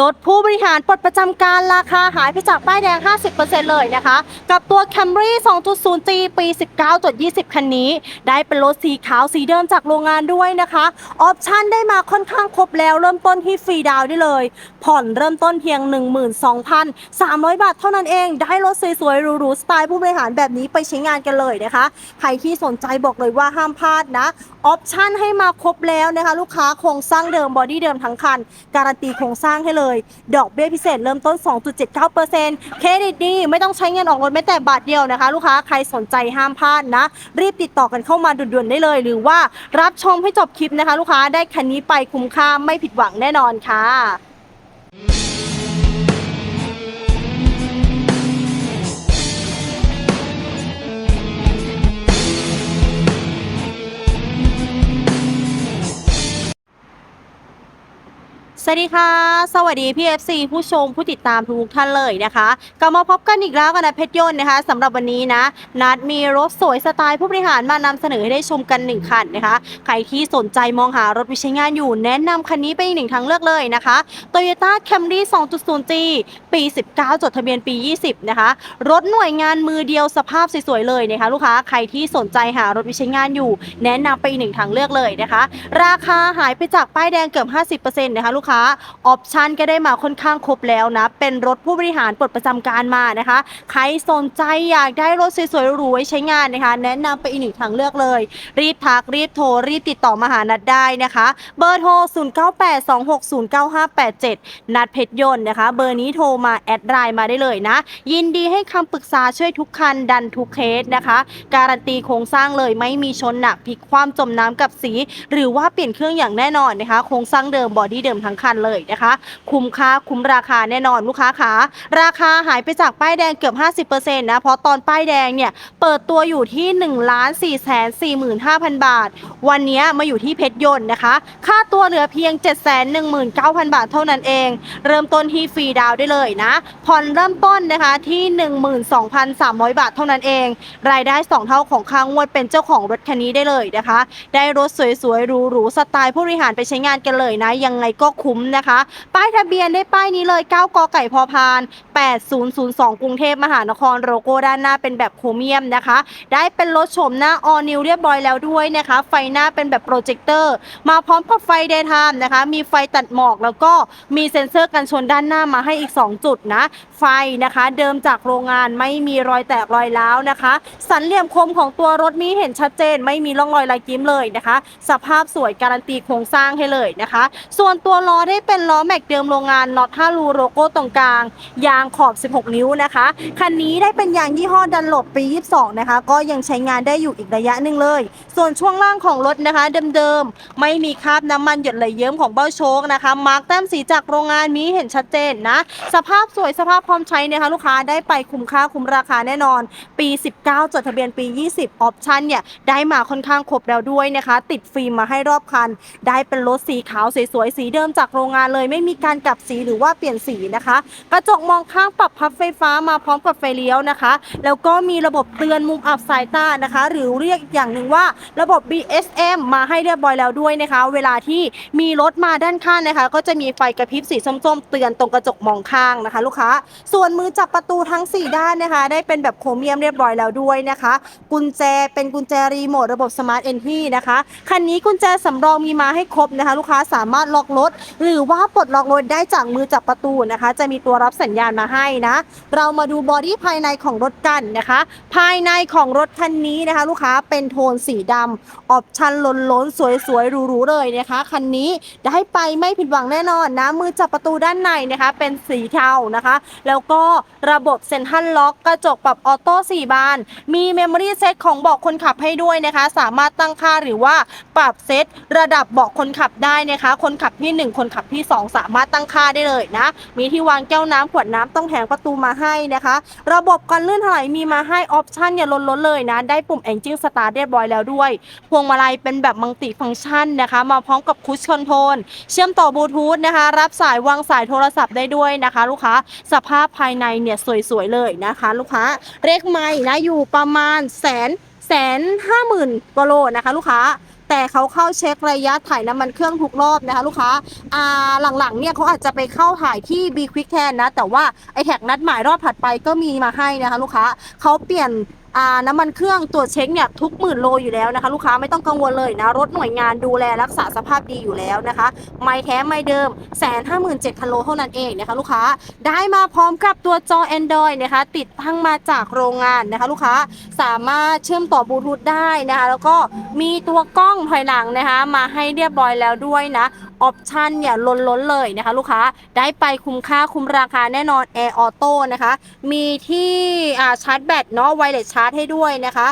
ลดผู้บริหารปลดประจำการราคาหายไปจากป้ายแดง 50%เลยนะคะ กับตัว Camry 2.0G ปี 19.20 คันนี้ ได้เป็นรถสีขาวสีเดิมจากโรงงานด้วยนะคะออปชั่นได้มาค่อนข้างครบแล้วเริ่มต้นที่ฟรีดาวได้เลย ผ่อนเริ่มต้นเพียง 12,300 บาทเท่านั้นเอง ได้รถสวยๆหรูๆสไตล์ผู้บริหารแบบนี้ไปใช้งานกันเลยนะคะ ใครที่สนใจบอกเลยว่าห้ามพลาดนะออปชั่นให้มาครบแล้วนะคะ ลูกค้าโครงสร้างเดิมบอดี้เดิมทั้งคัน การันตีโครงสร้างให้เลย ดอกเบี้ยพิเศษเริ่มต้น 2.79%เครดิตดีไม่ต้องใช้เงินออกรถแม้แต่บาทเดียวนะคะ ลูกค้าใครสนใจห้ามพลาดนะ รีบติดต่อกันเข้ามาด่วนๆได้เลย หรือว่ารับชมให้จบคลิปนะคะ ลูกค้าได้คันนี้ไปคุ้มค่าไม่ผิดหวังแน่นอนค่ะ วัสดีค่ะ สวัสดีพี่ FC ผู้ชมผู้ติดตามทุกท่านเลยนะคะกลับมาพบกันอีกแล้วกันนะเพชรยนต์นะคะสำหรับวันนี้นะ นัดมีรถสวยสไตล์ผู้บริหารมานำเสนอให้ได้ชมกัน1คันนะคะ ใครที่สนใจมองหารถวิใช้งานอยู่ แนะนำคันนี้เป็นอีกหนึ่งทางเลือกเลยนะคะ Toyota Camry 2.0G ปี 19 จดทะเบียนปี 20 นะคะ รถหน่วยงานมือเดียวสภาพสวยๆเลยนะคะ ลูกค้าใครที่สนใจหารถวิใช้งานอยู่ แนะนำไปอีกหนึ่งทางเลือกเลยนะคะ ราคาหายไปจากป้ายแดงเกือบ 50%นะคะลูกค้าออปชันก็ได้มาค่อนข้างครบแล้วนะ เป็นรถผู้บริหารปลดประจำการมานะคะ ใครสนใจอยากได้รถสวยๆหรูๆไว้ใช้งานนะคะ แนะนำไปอีกหนึ่งทางเลือกเลย รีบทักรีบโทรรีบติดต่อมาหานัดได้นะคะ เบอร์โทร 0982609587 นัดเพชรยนต์นะคะ เบอร์นี้โทรมาแอดไลน์มาได้เลยนะ ยินดีให้คำปรึกษาช่วยทุกคันดันทุกเคสนะคะ การันตีโครงสร้างเลยไม่มีชนหนักพลิกความจมน้ำกับสี หรือว่าเปลี่ยนเครื่องอย่างแน่นอนนะคะ โครงสร้างเดิมบอดี้เดิมทั้งคันเลยนะคะ คุ้มค่าคุ้มราคาแน่นอนลูกค้าขาราคาหายไปจากป้ายแดงเกือบ 50%นะเพราะตอนป้ายแดงเนี่ยเปิดตัวอยู่ที่1ล้าน4แสน45,000 บาท วันนี้มาอยู่ที่เพชรยนต์นะคะ ค่าตัวเหลือเพียง 719,000 บาทเท่านั้นเอง เริ่มต้นที่ฟรีดาวได้เลยนะ ผ่อนเริ่มต้นนะคะที่ 12,300 บาทเท่านั้นเอง รายได้ 2 เท่าของค่างวดเป็นเจ้าของรถคันนี้ได้เลยนะคะ ได้รถสวยๆหรูๆสไตล์ผู้บริหารไปใช้งานกันเลยนะ ยังไงก็คุ้มนะคะ ป้ายทะเบียนได้ป้ายนี้เลย 9 กไก่พอพาน 8002 กรุงเทพมหานครโลโก้ด้านหน้าเป็นแบบโครเมียมนะคะ ได้เป็นรถโฉมหน้าออนิวเรียบร้อยแล้วด้วยนะคะ ไฟหน้าเป็นแบบโปรเจคเตอร์ มาพร้อมกับไฟเดย์ไทม์นะคะ มีไฟตัดหมอกแล้วก็มีเซ็นเซอร์กันชนด้านหน้ามาให้อีก 2จุดนะ ไฟนะคะ เดิมจากโรงงานไม่มีรอยแตกรอยร้าวนะคะ สันเหลี่ยมคมของตัวรถนี้เห็นชัดเจน ไม่มีร่องรอยลายกิ้มเลยนะคะ สภาพสวยการันตีโครงสร้างให้เลยนะคะ ส่วนตัวล้อได้เป็นล้อแม็กเดิมโรงงานน็อต5รูโลโก้ตรงกลาง ยางขอบ 16 นิ้วนะคะ คันนี้ได้เป็นยางยี่ห้อดันหลบปี 22 นะคะ ก็ยังใช้งานได้อยู่อีกระยะหนึ่งเลย ส่วนช่วงล่างของรถนะคะ เดิมๆ ไม่มีคราบน้ำมันหยดไหลเยิ้มของเบ้าโชคนะคะ มาร์กแต้มสีจากโรงงานมีเห็นชัดเจนนะ สภาพสวยสภาพพร้อมใช้นะคะลูกค้าได้ไปคุ้มค่าคุ้มราคาแน่นอน ปี 19 จดทะเบียนปี 20 ออปชั่นเนี่ยได้มาค่อนข้างครบแล้วด้วยนะคะ ติดฟิล์มมาให้รอบคัน ได้เป็นรถสีขาวสวยๆสีเดิมจากโรงงานเลย ไม่มีการกลับสีหรือว่าเปลี่ยนสีนะคะ กระจกมองข้างปรับพับไฟฟ้ามาพร้อมกับไฟเลี้ยวนะคะ แล้วก็มีระบบเตือนมุมอับสายตานะคะ หรือเรียกอีกอย่างหนึ่งว่าระบบ BSM มาให้เรียบร้อยแล้วด้วยนะคะ เวลาที่มีรถมาด้านข้างนะคะ ก็จะมีไฟกระพริบสีส้มๆ เตือนตรงกระจกมองข้างนะคะ ลูกค้า ส่วนมือจับประตูทั้ง 4 ด้านนะคะ ได้เป็นแบบโครเมียมเรียบร้อยแล้วด้วยนะคะ กุญแจเป็นกุญแจรีโมทระบบสมาร์ทเอนทีนะคะ คันนี้กุญแจสำรองมีมาให้ครบนะคะ ลูกค้าสามารถล็อกรถ หรือว่าปลดล็อกรถได้จากมือจับประตูนะคะ จะมีตัวรับสัญญาณมาให้นะ เรามาดูบอดี้ภายในของรถกันนะคะ ภายในของรถคันนี้นะคะ ลูกค้าเป็นโทนสีดำออปชันล้นล้นๆสวยๆหรูๆเลยนะคะคันนี้ได้ไปไม่ผิดหวังแน่นอนนะมือจับประตูด้านในนะคะ เป็นสีเทานะคะ แล้วก็ระบบเซ็นทรัลล็อกกระจกปรับออโต้4บาน มีเมมโมรี่เซตของเบาะคนขับให้ด้วยนะคะ สามารถตั้งค่าหรือว่าปรับเซตระดับเบาะคนขับได้นะคะ คนขับที่ 1 คนขับที่ 2 สามารถตั้งค่าได้เลยนะ มีที่วางแก้วน้ำขวดน้ำต้องแผงประตูมาให้นะคะ ระบบกันลื่นถลายมีมาให้ออปชั่นอย่าล้นล้นๆเลยนะ ได้ปุ่ม Engine Start เรียบร้อยแล้วด้วย พวงมาลัยเป็นแบบมัลติฟังก์ชันนะคะ มาพร้อมกับคุชคอนโทรลเชื่อมต่อบลูทูธนะคะ รับสายวางสายโทรศัพท์ได้ด้วยนะคะลูกค้า สภาพภายในเนี่ยสวยๆเลยนะคะ ลูกค้าเลขไม่นะอยู่ประมาณแสนแสนห้าหมื่นกโลนะคะ ลูกค้าแต่เขาเข้าเช็คระยะถ่ายน้ำมันเครื่องทุกรอบนะคะ ลูกค้าอ่าหลังๆเนี่ยเขาอาจจะไปเข้าถ่ายที่ B Quick แทนนะ แต่ว่าไอแท็กนัดหมายรอบถัดไปก็มีมาให้นะคะ ลูกค้าเขาเปลี่ยน น้ำมันเครื่องตรวจเช็คเนี่ยทุกหมื่นโลอยู่แล้วนะคะ ลูกค้าไม่ต้องกังวลเลยนะ รถหน่วยงานดูแลรักษาสภาพดีอยู่แล้วนะคะ ไม่แท้ไม่เดิมแสนห้าหมื่นเจ็ดพันโลเท่านั้นเองนะคะ ลูกค้าได้มาพร้อมกับตัวจอ Android นะคะ ติดตั้งมาจากโรงงานนะคะ ลูกค้าสามารถเชื่อมต่อบลูทูธได้นะคะ แล้วก็มีตัวกล้องถอยหลังนะคะ มาให้เรียบร้อยแล้วด้วยนะ ออปชันเนี่ยล้นล้นเลยนะคะ ลูกค้าได้ไปคุ้มค่าคุ้มราคาแน่นอน Air Auto นะคะ มีที่ชาร์จแบตเนาะไวเลสชาร์จให้ด้วยนะคะ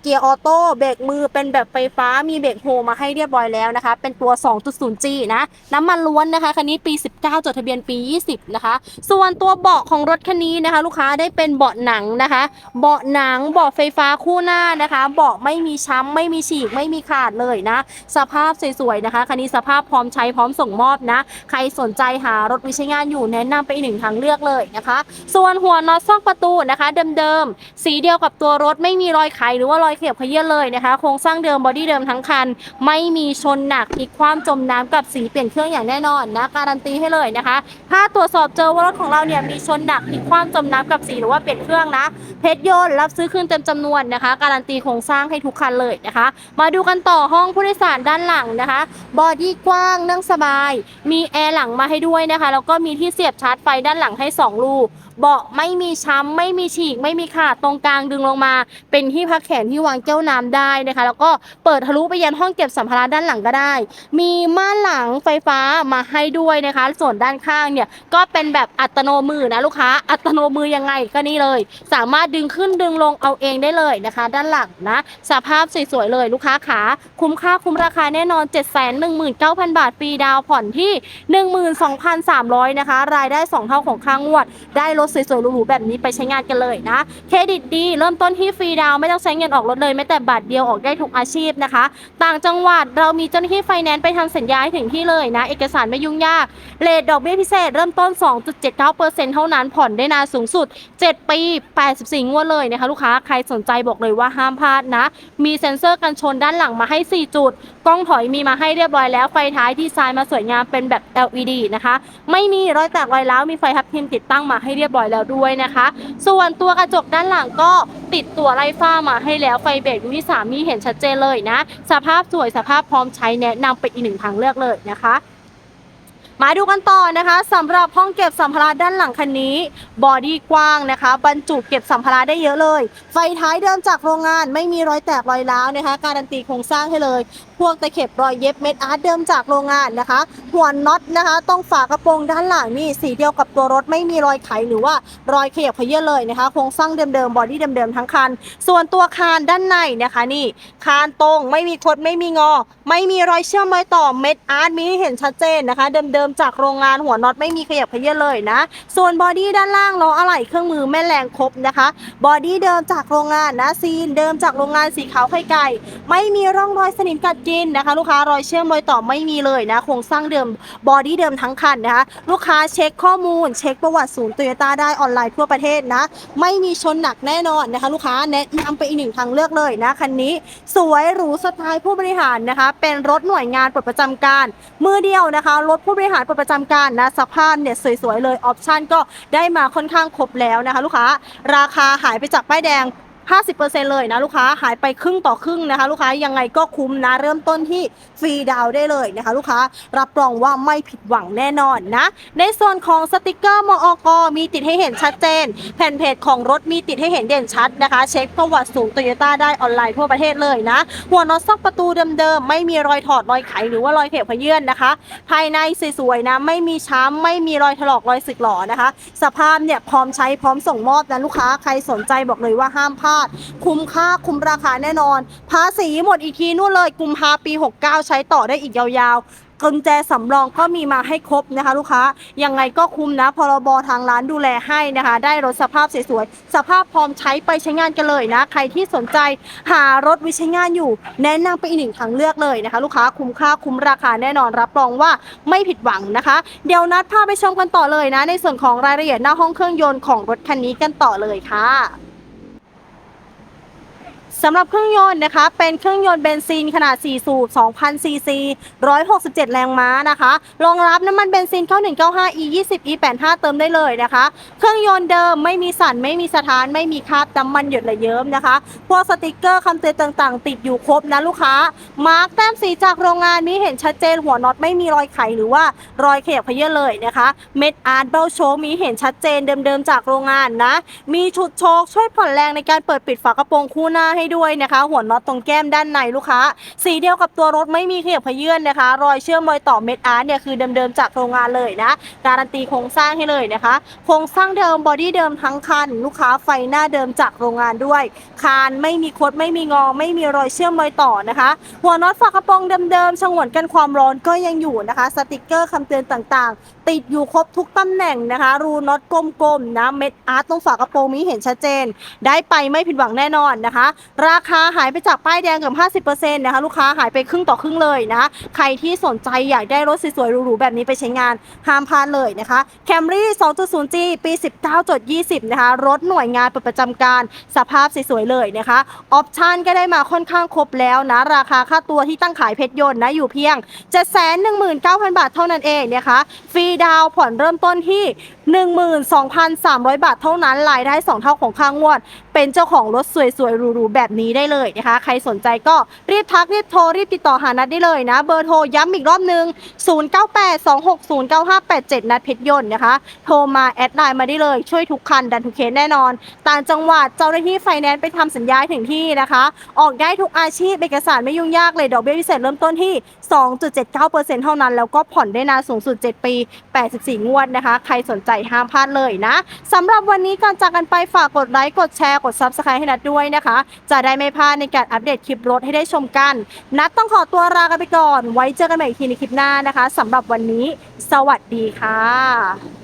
เกียร์ออโต้เบรกมือเป็นแบบไฟฟ้ามีเบรกโฮมาให้เรียบร้อยแล้วนะคะ เป็นตัว 2.0G นะ น้ำมันล้วนนะคะคันนี้ปี 19 จดทะเบียนปี 20 นะคะ ส่วนตัวเบาะของรถคันนี้นะคะ ลูกค้าได้เป็นเบาะหนังนะคะ เบาะหนังเบาะไฟฟ้าคู่หน้านะคะ เบาะไม่มีช้ำไม่มีฉีกไม่มีขาดเลยนะ สภาพสวยๆนะคะคันนี้สภาพพร้อมใช้พร้อมส่งมอบนะ ใครสนใจหารถวิชงานอยู่แนะนำไปอีกหนึ่งทางเลือกเลยนะคะ ส่วนหัวน็อตซอกประตูนะคะ เดิมๆสีเดียวกับตัวรถไม่มีรอยไขหรือว่ารอยเขียบขยี้เลยนะคะ โครงสร้างเดิมบอดี้เดิมทั้งคัน ไม่มีชนหนักพลิกคว่ำจมน้ำกับสีเปลี่ยนเครื่องอย่างแน่นอนนะการันตีให้เลยนะคะ ถ้าตรวจสอบเจอว่ารถของเราเนี่ยมีชนหนักพลิกคว่ำจมน้ำกับสีหรือว่าเปลี่ยนเครื่องนะเพชรยนต์รับซื้อคืนเต็มจำนวนนะคะ การันตีโครงสร้างให้ทุกคันเลยนะคะ มาดูกันต่อห้องผู้โดยสารด้านหลังนะคะบอดี้กว้างนั่งสบาย มีแอร์หลังมาให้ด้วยนะคะแล้วก็มีที่เสียบชาร์จไฟด้านหลังให้ 2 ลูก เบาะไม่มีช้ำไม่มีฉีก ไม่มีขาดตรงกลางดึงลงมา เป็นที่พักแขนที่วางแก้วน้ำได้นะคะ แล้วก็เปิดทะลุไปยันห้องเก็บสัมภาระด้านหลังก็ได้ มีม่านหลังไฟฟ้ามาให้ด้วยนะคะ ส่วนด้านข้างเนี่ยก็เป็นแบบอัตโนมือนะลูกค้า อัตโนมือยังไงก็นี่เลย สามารถดึงขึ้นดึงลงเอาเองได้เลยนะคะ ด้านหลังนะ สภาพสวยๆเลยลูกค้าขาคุ้มค่าคุ้มราคาแน่นอน 719,000 บาทฟรีดาวผ่อนที่ 12,300 นะคะ รายได้ 2 เท่าของค่างวดได้รถสวยๆหรูๆแบบนี้ไปใช้งานกันเลยนะ เครดิตดี เริ่มต้นที่ฟรีดาวไม่ต้องใช้เงินออกรถเลยแม้แต่บาทเดียวออกได้ทุกอาชีพนะคะ ต่างจังหวัดเรามีเจ้าหน้าที่ไฟแนนซ์ไปทำสัญญาให้ถึงที่เลยนะ เอกสารไม่ยุ่งยากเลทดอกเบี้ยพิเศษเริ่มต้น 2.79%เท่านั้นผ่อนได้นานสูงสุด 7 ปี 84 งวดเลยนะคะ ลูกค้าใครสนใจบอกเลยว่าห้ามพลาดนะ มีเซ็นเซอร์กันชนด้านหลังมาให้ 4 จุด กล้องถอยมีมาให้เรียบร้อยแล้วไฟท้ายดีไซน์มาสวยงามเป็นแบบ LED นะคะ ไม่มีรอยแตกรอยร้าวมีไฟทับทิมติดตั้งมาให้เรียบร้อยแล้วด้วยนะคะ ส่วนตัวกระจกด้านหลังก็ติดตัวไล่ฟ้ามาให้แล้วไฟเบรกดูที่สามมีเห็นชัดเจนเลยนะ สภาพสวยสภาพพร้อมใช้แนะนำเป็นอีกหนึ่งทางเลือกเลยนะคะ มาดูกันต่อนะคะสำหรับห้องเก็บสัมภาระด้านหลังคันนี้ บอดี้กว้างนะคะ บรรจุเก็บสัมภาระได้เยอะเลย ไฟท้ายเดิมจากโรงงานไม่มีรอยแตกรอยร้าวนะคะ การันตีโครงสร้างให้เลย พวกตะเข็บรอยเย็บเม็ดอาร์ตเดิมจากโรงงานนะคะ หัวน็อตนะคะ ตรงฝากระโปรงด้านหลังนี่สีเดียวกับตัวรถไม่มีรอยไขหรือว่ารอยขยับเขยื้อนเลยนะคะ โครงสร้างเดิมๆบอดี้เดิมๆทั้งคัน ส่วนตัวคานด้านในนะคะนี่คานตรงไม่มีคดไม่มีงอ ไม่มีรอยเชื่อมรอยต่อเม็ดอาร์ตมีให้เห็นชัดเจนนะคะ เดิมๆมจากโรงงานหัวน็อตไม่มีขยับเขยื้อนเลยนะ ส่วนบอดี้ด้านล่างล้ออะไหล่เครื่องมือแม่แรงครบนะคะบอดี้เดิมจากโรงงานนะซีนเดิมจากโรงงานสีขาวไข่ไก่ไม่มีร่องรอยสนิมกัดกินนะคะ ลูกค้ารอยเชื่อมรอยต่อไม่มีเลยนะโครงสร้างเดิมบอดี้เดิมทั้งคันนะคะลูกค้าเช็คข้อมูล เช็คประวัติศูนย์โตโยต้าได้ออนไลน์ทั่วประเทศนะ ไม่มีชนหนักแน่นอนนะคะ ลูกค้าแนะนำไปอีกหนึ่งทางเลือกเลยนะคันนี้ สวยหรูสไตล์ผู้บริหารนะคะ เป็นรถหน่วยงานปลดประจำการมือเดียวนะคะรถผู้บริหารปลดประจำการนะสภาพเนี่ยสวยๆเลยออปชั่นก็ได้มาค่อนข้างครบแล้วนะคะ ลูกค้า ราคาหายไปจากป้ายแดง 50%เลยนะลูกค้าหายไปครึ่งต่อครึ่งนะคะ ลูกค้ายังไงก็คุ้มนะเริ่มต้นที่ฟรีดาวได้เลยนะคะ ลูกค้ารับรองว่าไม่ผิดหวังแน่นอนนะ ในส่วนของสติกเกอร์มอกมีติดให้เห็นชัดเจน แผ่นเพจของรถมีติดให้เห็นเด่นชัดนะคะ เช็คประวัติสูงโตโยต้าได้ออนไลน์ทั่วประเทศเลยนะ หัวน็อตซอกประตูเดิมๆไม่มีรอยถอดรอยไขหรือว่ารอยเขบขยื่นนะคะ ภายในสวยๆนะไม่มีช้ำไม่มีรอยถลอกรอยสึกหรอนะคะ สภาพเนี่ยพร้อมใช้พร้อมส่งมอบนะลูกค้าใครสนใจบอกเลยว่าห้ามพลาดคุ้มค่าคุ้มราคาแน่นอน ภาษีหมดอีกทีนู่นเลยกุมภาปี 69 ใช้ต่อได้อีกยาวๆกุญแจสำรองก็มีมาให้ครบนะคะ ลูกค้ายังไงก็คุ้มนะพรบทางร้านดูแลให้นะคะ ได้รถสภาพสวยๆสภาพพร้อมใช้ไปใช้งานกันเลยนะ ใครที่สนใจหารถวิใช้งานอยู่ แนะนำไปอีกหนึ่งทางเลือกเลยนะคะ ลูกค้าคุ้มค่าคุ้มราคาแน่นอนรับรองว่าไม่ผิดหวังนะคะ เดี๋ยวนัดพาไปชมกันต่อเลยนะ ในส่วนของรายละเอียดหน้าห้องเครื่องยนต์ของรถคันนี้กันต่อเลยค่ะ สำหรับเครื่องยนต์นะคะ เป็นเครื่องยนต์เบนซินขนาด 4 สูบ 2,000 ซีซี 167 แรงม้านะคะ รองรับน้ำมันเบนซิน9195 E 20 E 85เติมได้เลยนะคะ เครื่องยนต์เดิมไม่มีสั่น ไม่มีสถาน ไม่มีคราบน้ำมันหยดระเยิ้มนะคะ พวกสติกเกอร์คำเตือนต่างๆ ติดอยู่ครบนะลูกค้า มาร์กแต้มสีจากโรงงานนี้เห็นชัดเจนหัวน็อตไม่มีรอยไขหรือว่ารอยเขยบเขยื้อเลยนะคะ เม็ดอาร์ตเบลโชมีเห็นชัดเจนเดิมๆจากโรงงานนะ มีชุดโชคช่วยผ่อนแรงในการเปิดปิดฝากระโปรงคู่หน้าให้ด้วย้วยนะคะ หัวน็อตตรงแก้มด้านในลูกค้า สีเดียวกับตัวรถไม่มีเขยบขยื่นนะคะ รอยเชื่อมรอยต่อเม็ดอาร์ตเนี่ยคือเดิมๆจากโรงงานเลยนะ การันตีโครงสร้างให้เลยนะคะ โครงสร้างเดิมบอดี้เดิมทั้งคัน ลูกค้าไฟหน้าเดิมจากโรงงานด้วย คานไม่มีคดไม่มีงอ ไม่มีรอยเชื่อมรอยต่อนะคะ หัวน็อตฝากระโปรงเดิมๆฉงวนกันความร้อนก็ยังอยู่นะคะ สติกเกอร์คำเตือนต่างๆ ติดอยู่ครบทุกตำแหน่งนะคะ รูน็อตกลมๆนะเม็ดอาร์ตตรงฝากระโปรงมีเห็นชัดเจน ได้ไปไม่ผิดหวังแน่นอนนะคะราคาหายไปจากป้ายแดงเกือบ50%นะคะลูกค้าหายไปครึ่งต่อครึ่งเลยนะใครที่สนใจอยากได้รถสวยๆหรูๆแบบนี้ไปใช้งานห้ามพลาดเลยนะคะ Camry 2.0G ปี 19.20 นะคะรถหน่วยงานประจำการสภาพสวยๆเลยนะคะออปชันก็ได้มาค่อนข้างครบแล้วนะราคาค่าตัวที่ตั้งขายเพชรยนต์นะอยู่เพียง 719,000 บาทเท่านั้นเองนะคะฟรีดาวผ่อนเริ่มต้นที่ 12,300 บาทเท่านั้นรายได้ 2 เท่าของค่างวด เป็นเจ้าของรถสวยๆหรูๆแบบนี้ได้เลยนะคะ ใครสนใจก็รีบทักรีบโทรรีบติดต่อหานัดได้เลยนะ เบอร์โทรย้ำอีกรอบนึง 0982609587 นัดเพชรยนต์นะคะ โทรมาแอดไลน์มาได้เลยช่วยทุกคันดันทุกเคสแน่นอน ต่างจังหวัดเจ้าหน้าที่ไฟแนนซ์ไปทำสัญญาถึงที่นะคะ ออกได้ทุกอาชีพเอกสารไม่ยุ่งยากเลยดอกเบี้ยพิเศษเริ่มต้นที่ 2.79%เท่านั้น แล้วก็ผ่อนได้นานสูงสุด 7 ปี 84 งวดนะคะ ใครสนใจห้ามพลาดเลยนะสำหรับวันนี้ก่อนจากกันไปฝากกดไลค์กดแชร์กดซับสไครต์ให้นัดด้วยนะคะ จะได้ไม่พลาดในการอัปเดตคลิปรถให้ได้ชมกัน นัดต้องขอตัวลากันไปก่อน ไว้เจอกันใหม่อีกทีในคลิปหน้านะคะสำหรับวันนี้ สวัสดีค่ะ